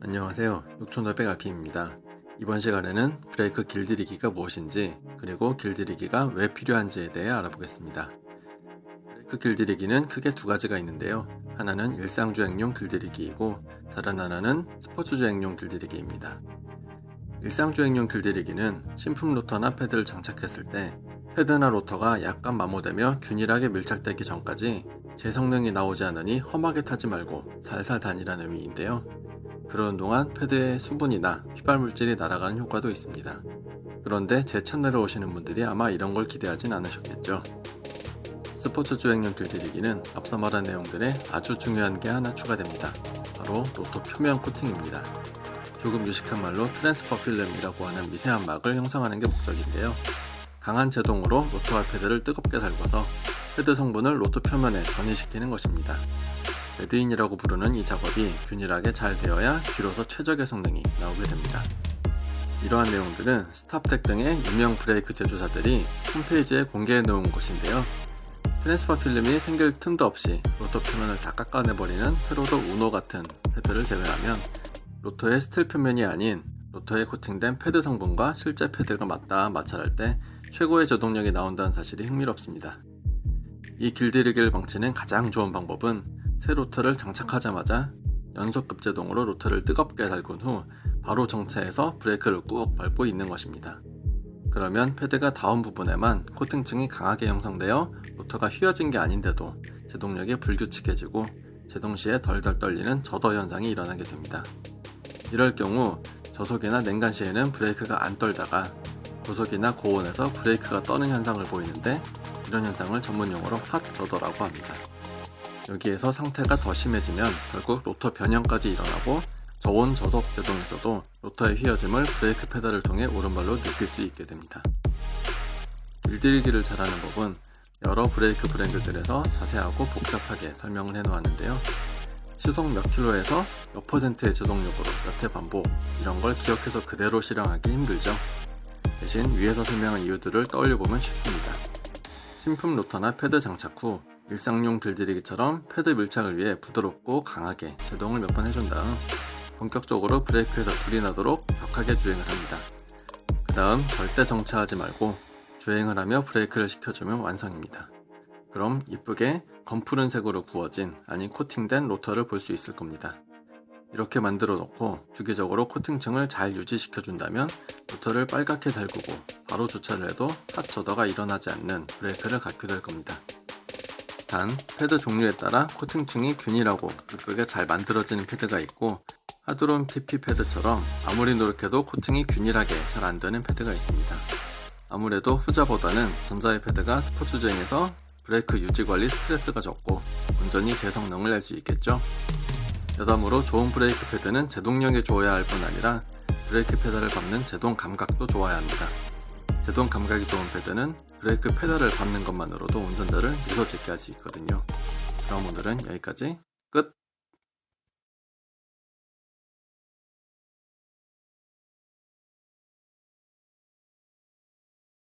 안녕하세요. 6800rpm입니다. 이번 시간에는 브레이크 길들이기가 무엇인지 그리고 길들이기가 왜 필요한지에 대해 알아보겠습니다. 브레이크 길들이기는 크게 두 가지가 있는데요. 하나는 일상주행용 길들이기이고 다른 하나는 스포츠주행용 길들이기입니다. 일상주행용 길들이기는 신품 로터나 패드를 장착했을 때 패드나 로터가 약간 마모되며 균일하게 밀착되기 전까지 제 성능이 나오지 않으니 험하게 타지 말고 살살 다니라는 의미인데요. 그러는 동안 패드의 수분이나 휘발물질이 날아가는 효과도 있습니다. 그런데 제 채널에 오시는 분들이 아마 이런 걸 기대하진 않으셨겠죠. 스포츠 주행용 길들이기는 앞서 말한 내용들에 아주 중요한 게 하나 추가됩니다. 바로 로터 표면 코팅입니다. 조금 유식한 말로 트랜스퍼 필름이라고 하는 미세한 막을 형성하는 게 목적인데요. 강한 제동으로 로터와 패드를 뜨겁게 달궈서 패드 성분을 로터 표면에 전이시키는 것입니다. 레드인이라고 부르는 이 작업이 균일하게 잘 되어야 비로소 최적의 성능이 나오게 됩니다. 이러한 내용들은 스탑텍 등의 유명 브레이크 제조사들이 홈페이지에 공개해 놓은 것인데요. 트랜스퍼 필름이 생길 틈도 없이 로터 표면을 다 깎아내버리는 페로도 우노 같은 패드를 제외하면 로터의 스틸 표면이 아닌 로터에 코팅된 패드 성분과 실제 패드가 맞닿아 마찰할 때 최고의 제동력이 나온다는 사실이 흥미롭습니다. 이 길들이기를 방치는 가장 좋은 방법은 새 로터를 장착하자마자 연속 급제동으로 로터를 뜨겁게 달군 후 바로 정차해서 브레이크를 꾹 밟고 있는 것입니다. 그러면 패드가 닿은 부분에만 코팅층이 강하게 형성되어 로터가 휘어진 게 아닌데도 제동력이 불규칙해지고 제동 시에 덜덜 떨리는 저도 현상이 일어나게 됩니다. 이럴 경우 저속이나 냉간 시에는 브레이크가 안 떨다가 고속이나 고온에서 브레이크가 떠는 현상을 보이는데 이런 현상을 전문 용어로 핫 저더라고 합니다. 여기에서 상태가 더 심해지면 결국 로터 변형까지 일어나고 저온 저속 제동에서도 로터의 휘어짐을 브레이크 페달을 통해 오른발로 느낄 수 있게 됩니다. 길들이기를 잘하는 법은 여러 브레이크 브랜드들에서 자세하고 복잡하게 설명을 해놓았는데요. 시속 몇 킬로에서 몇 퍼센트의 제동력으로 몇 회 반복 이런 걸 기억해서 그대로 실행하기 힘들죠. 대신 위에서 설명한 이유들을 떠올려보면 쉽습니다. 신품 로터나 패드 장착 후 일상용 길들이기처럼 패드 밀착을 위해 부드럽고 강하게 제동을 몇 번 해준 다음 본격적으로 브레이크에서 불이 나도록 격하게 주행을 합니다. 그 다음 절대 정차하지 말고 주행을 하며 브레이크를 시켜주면 완성입니다. 그럼 이쁘게 검푸른 색으로 구워진 아니 코팅된 로터를 볼 수 있을 겁니다. 이렇게 만들어 놓고 주기적으로 코팅층을 잘 유지시켜 준다면 로터를 빨갛게 달구고 바로 주차를 해도 핫 저더가 일어나지 않는 브레이크를 갖게 될 겁니다. 단 패드 종류에 따라 코팅층이 균일하고 예쁘게 잘 만들어지는 패드가 있고 하드론 TP 패드처럼 아무리 노력해도 코팅이 균일하게 잘 안되는 패드가 있습니다. 아무래도 후자보다는 전자의 패드가 스포츠 주행에서 브레이크 유지 관리 스트레스가 적고 온전히 제 성능을 낼 수 있겠죠. 여담으로 좋은 브레이크 패드는 제동력이 좋아야 할 뿐 아니라 브레이크 페달을 밟는 제동 감각도 좋아야 합니다. 제동 감각이 좋은 패드는 브레이크 페달을 밟는 것만으로도 운전자를 미소 짓게 할 수 있거든요. 그럼 오늘은 여기까지 끝!